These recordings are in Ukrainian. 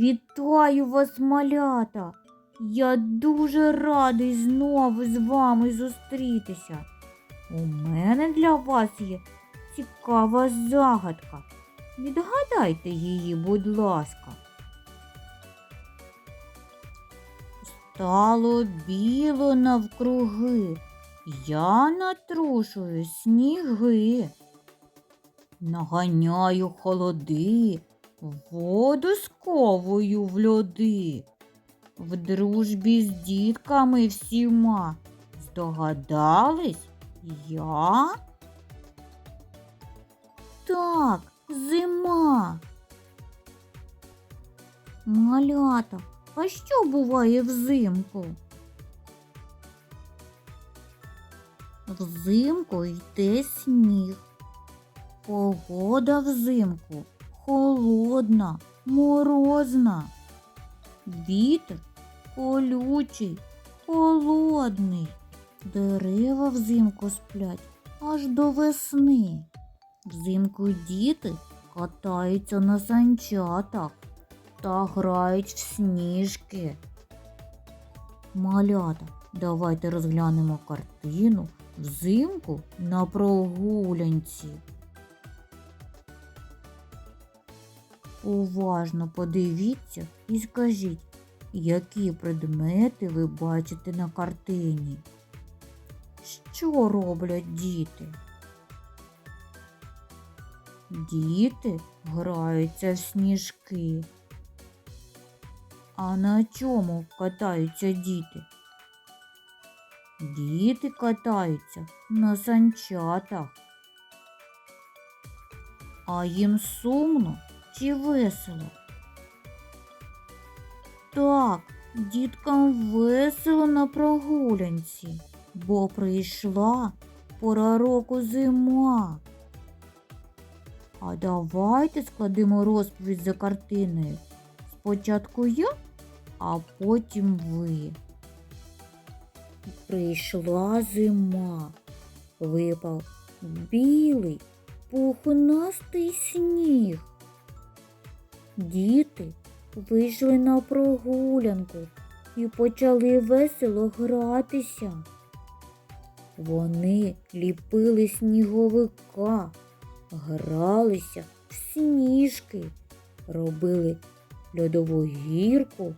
Вітаю вас, малята! Я дуже радий знову з вами зустрітися. У мене для вас є цікава загадка. Відгадайте її, будь ласка. Стало біло навкруги, я натрушую сніги. Наганяю холоди, воду сковую в льоди. В дружбі з дітками всіма. Здогадались? Я? Так, зима. Малята, а що буває взимку? Взимку йде сніг. Погода взимку холодна, морозна. Вітер колючий, холодний. Дерева взимку сплять аж до весни. Взимку діти катаються на санчатах та грають в сніжки. Малята, давайте розглянемо картину взимку на прогулянці. Уважно подивіться і скажіть, які предмети ви бачите на картині. Що роблять діти? Діти граються в сніжки. А на чому катаються діти? Діти катаються на санчатах. А їм сумно чи весело? Так, діткам весело на прогулянці, бо прийшла пора року зима. А давайте складемо розповідь за картиною. Спочатку я, а потім ви. Прийшла зима, випав білий пухнастий сніг. Діти вийшли на прогулянку і почали весело гратися. Вони ліпили сніговика, гралися в сніжки, робили льодову гірку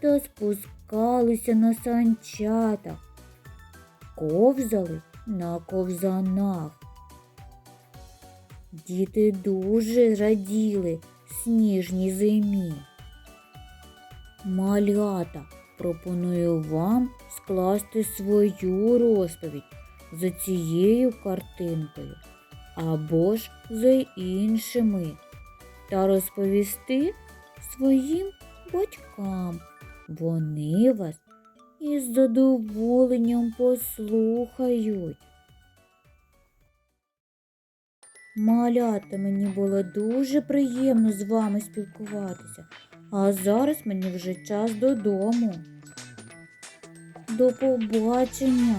та спускалися на санчатах, ковзали на ковзанах. Діти дуже раділи сніжній зимі. Малята, пропоную вам скласти свою розповідь за цією картинкою або ж за іншими та розповісти своїм батькам. Вони вас із задоволенням послухають. Малята, мені було дуже приємно з вами спілкуватися, а зараз мені вже час додому. До побачення,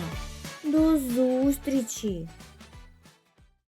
до зустрічі!